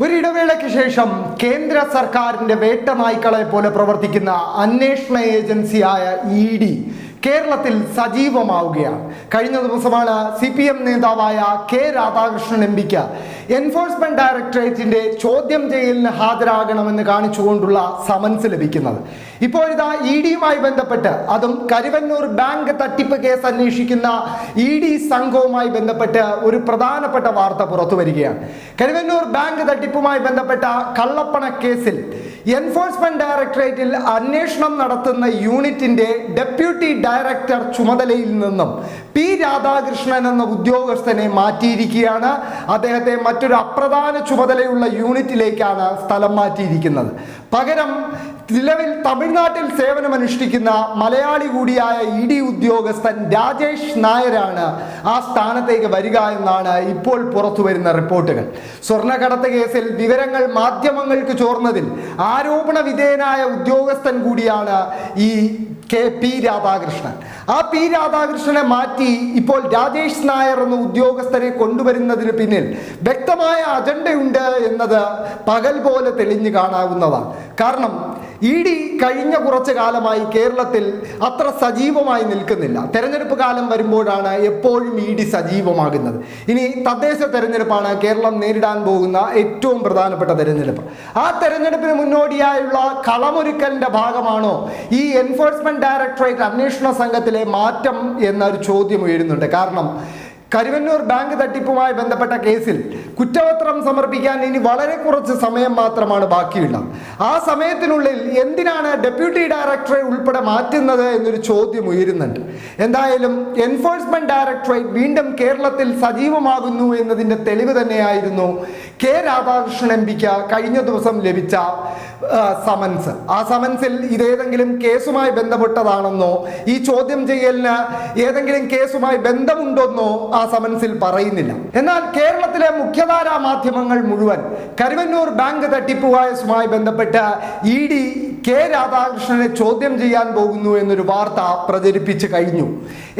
ഒരിടവേളയ്ക്ക് ശേഷം കേന്ദ്ര സർക്കാരിന്റെ വേട്ടനായ്ക്കളെ പോലെ പ്രവർത്തിക്കുന്ന അന്വേഷണ ഏജൻസിയായ ഇ ഡി കേരളത്തിൽ സജീവമാവുകയാണ്. കഴിഞ്ഞ ദിവസമാണ് സി പി എം നേതാവായ കെ രാധാകൃഷ്ണൻ എം പിക്ക് എൻഫോഴ്സ്മെന്റ് ഡയറക്ടറേറ്റിന്റെ ചോദ്യം ചെയ്യലിന് ഹാജരാകണമെന്ന് കാണിച്ചുകൊണ്ടുള്ള സമൻസ് ലഭിക്കുന്നത്. ഇപ്പോഴിതാ ഇ ഡിയുമായി ബന്ധപ്പെട്ട് അതും കരുവന്നൂർ ബാങ്ക് തട്ടിപ്പ് കേസ് അന്വേഷിക്കുന്ന ഇ ഡി സംഘവുമായി ബന്ധപ്പെട്ട് ഒരു പ്രധാനപ്പെട്ട വാർത്ത പുറത്തു വരികയാണ് കരുവന്നൂർ ബാങ്ക് തട്ടിപ്പുമായി ബന്ധപ്പെട്ട കള്ളപ്പണ കേസിൽ എൻഫോഴ്സ്മെന്റ് ഡയറക്ടറേറ്റിൽ അന്വേഷണം നടത്തുന്ന യൂണിറ്റിന്റെ ഡെപ്യൂട്ടി ഡയറക്ടർ ചുമതലയിൽ നിന്നും പി രാധാകൃഷ്ണൻ എന്ന ഉദ്യോഗസ്ഥനെ മാറ്റിയിരിക്കുകയാണ്. അദ്ദേഹത്തെ മറ്റൊരു അപ്രധാന ചുമതലയുള്ള യൂണിറ്റിലേക്കാണ് സ്ഥലം മാറ്റിയിരിക്കുന്നത്. പകരം നിലവിൽ തമിഴ്നാട്ടിൽ സേവനമനുഷ്ഠിക്കുന്ന മലയാളി കൂടിയായ ഇ ഡി ഉദ്യോഗസ്ഥൻ രാജേഷ് നായരാണ് ആ സ്ഥാനത്തേക്ക് വരിക എന്നാണ് ഇപ്പോൾ പുറത്തു വരുന്ന റിപ്പോർട്ടുകൾ. സ്വർണക്കടത്ത് കേസിൽ വിവരങ്ങൾ മാധ്യമങ്ങൾക്ക് ചോർന്നതിൽ ആരോപണ വിധേയനായ ഉദ്യോഗസ്ഥൻ കൂടിയാണ് ഈ കെ പി രാധാകൃഷ്ണൻ. ആ പി രാധാകൃഷ്ണനെ മാറ്റി ഇപ്പോൾ രാജേഷ് നായർ എന്ന ഉദ്യോഗസ്ഥരെ കൊണ്ടുവരുന്നതിന് പിന്നിൽ വ്യക്തമായ അജണ്ടയുണ്ട് എന്നത് പകൽ പോലെ തെളിഞ്ഞു കാണാവുന്നതാണ്. കാരണം ഇ ഡി കഴിഞ്ഞ കുറച്ച് കാലമായി കേരളത്തിൽ അത്ര സജീവമായി നിൽക്കുന്നില്ല. തെരഞ്ഞെടുപ്പ് കാലം വരുമ്പോഴാണ് എപ്പോഴും ഇ ഡി സജീവമാകുന്നത്. ഇനി തദ്ദേശ തെരഞ്ഞെടുപ്പാണ് കേരളം നേരിടാൻ പോകുന്ന ഏറ്റവും പ്രധാനപ്പെട്ട തെരഞ്ഞെടുപ്പ്. ആ തെരഞ്ഞെടുപ്പിന് മുന്നോടിയായുള്ള കളമൊരുക്കലിന്റെ ഭാഗമാണോ ഈ എൻഫോഴ്സ്മെന്റ് ഡയറക്ടറേറ്റ് അന്വേഷണ സംഘത്തിലെ മാറ്റം എന്നൊരു ചോദ്യം ഉയരുന്നുണ്ട്. കാരണം കരുവന്നൂർ ബാങ്ക് തട്ടിപ്പുമായി ബന്ധപ്പെട്ട കേസിൽ കുറ്റപത്രം സമർപ്പിക്കാൻ ഇനി വളരെ കുറച്ച് സമയം മാത്രമാണ് ബാക്കിയുള്ളത്. ആ സമയത്തിനുള്ളിൽ എന്തിനാണ് ഡെപ്യൂട്ടി ഡയറക്ടറെ ഉൾപ്പെടെ മാറ്റുന്നത് എന്നൊരു ചോദ്യം ഉയരുന്നുണ്ട്. എന്തായാലും എൻഫോഴ്സ്മെന്റ് ഡയറക്ടറേറ്റ് വീണ്ടും കേരളത്തിൽ സജീവമാകുന്നു എന്നതിന്റെ തെളിവ് തന്നെയായിരുന്നു കെ രാധാകൃഷ്ണൻ എം പിക്ക് കഴിഞ്ഞ ദിവസം ലഭിച്ച സമൻസ് ആ സമൻസിൽ ഇതേതെങ്കിലും കേസുമായി ബന്ധപ്പെട്ടതാണെന്നോ ഈ ചോദ്യം ചെയ്യലിന് ഏതെങ്കിലും കേസുമായി ബന്ധമുണ്ടെന്നോ ആ സമൻസിൽ പറയുന്നില്ല. എന്നാൽ കേരളത്തിലെ മുഖ്യധാരാ മാധ്യമങ്ങൾ മുഴുവൻ കരുവന്നൂർ ബാങ്ക് തട്ടിപ്പ് കേസുമായി ബന്ധപ്പെട്ട് ഇ ഡി കെ രാധാകൃഷ്ണനെ ചോദ്യം ചെയ്യാൻ പോകുന്നു എന്നൊരു വാർത്ത പ്രചരിപ്പിച്ചു കഴിഞ്ഞു.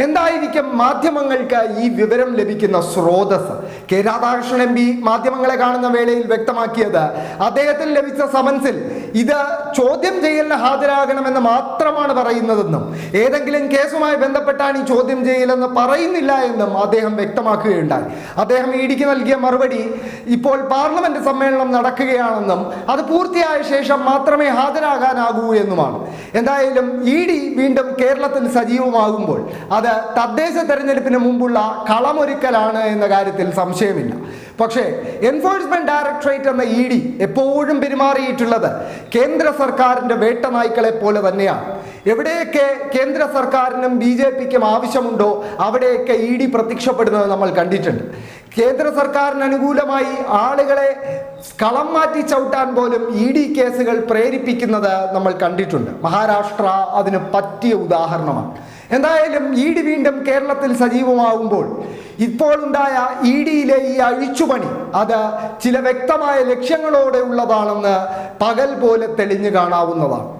എന്തായിരിക്കും മാധ്യമങ്ങൾക്ക് ഈ വിവരം ലഭിക്കുന്ന സ്രോതസ് കെ രാധാകൃഷ്ണൻ എം പി മാധ്യമങ്ങളെ കാണുന്ന വേളയിൽ വ്യക്തമാക്കിയത് അദ്ദേഹത്തിന് ലഭിച്ച സമൻസിൽ ഇത് ചോദ്യം ചെയ്യലിന് ഹാജരാകണമെന്ന് മാത്രമാണ് പറയുന്നതെന്നും ഏതെങ്കിലും കേസുമായി ബന്ധപ്പെട്ടാണ് ഈ ചോദ്യം ചെയ്യലെന്ന് പറയുന്നില്ല എന്നും അദ്ദേഹം വ്യക്തമാക്കുകയുണ്ടായി. അദ്ദേഹം ഇ ഡിക്ക് നൽകിയ മറുപടി ഇപ്പോൾ പാർലമെന്റ് സമ്മേളനം നടക്കുകയാണെന്നും അത് പൂർത്തിയായ ശേഷം മാത്രമേ ഹാജരാകാനാകൂ എന്നുമാണ്. എന്തായാലും ഇ ഡി വീണ്ടും കേരളത്തിൽ സജീവമാകുമ്പോൾ അത് തദ്ദേശ തെരഞ്ഞെടുപ്പിന് മുമ്പുള്ള കളമൊരുക്കലാണ് എന്ന കാര്യത്തിൽ സംശയമില്ല. പക്ഷേ എൻഫോഴ്സ്മെന്റ് ഡയറക്ടറേറ്റ് എന്ന ഇ ഡി എപ്പോഴും പെരുമാറിയിട്ടുള്ളത് കേന്ദ്ര സർക്കാരിന്റെ വേട്ടനായ്ക്കളെ പോലെ തന്നെയാണ്. എവിടെയൊക്കെ കേന്ദ്ര സർക്കാരിനും ബി ജെ പിക്കും ആവശ്യമുണ്ടോ അവിടെയൊക്കെ ഇ ഡി പ്രത്യക്ഷപ്പെടുന്നത് നമ്മൾ കണ്ടിട്ടുണ്ട്. കേന്ദ്ര സർക്കാരിന് അനുകൂലമായി ആളുകളെ കളം മാറ്റി ചവിട്ടാൻ പോലും ഇ ഡി കേസുകൾ പ്രേരിപ്പിക്കുന്നത് നമ്മൾ കണ്ടിട്ടുണ്ട്. മഹാരാഷ്ട്ര അതിന് പറ്റിയ ഉദാഹരണമാണ്. എന്തായാലും ഇ ഡി വീണ്ടും കേരളത്തിൽ സജീവമാകുമ്പോൾ ഇപ്പോൾ ഉണ്ടായ ഇ ഡിയിലെ ഈ അഴിച്ചുപണി അത് ചില വ്യക്തമായ ലക്ഷ്യങ്ങളോടെ ഉള്ളതാണെന്ന് പകൽ പോലെ തെളിഞ്ഞു കാണാവുന്നതാണ്.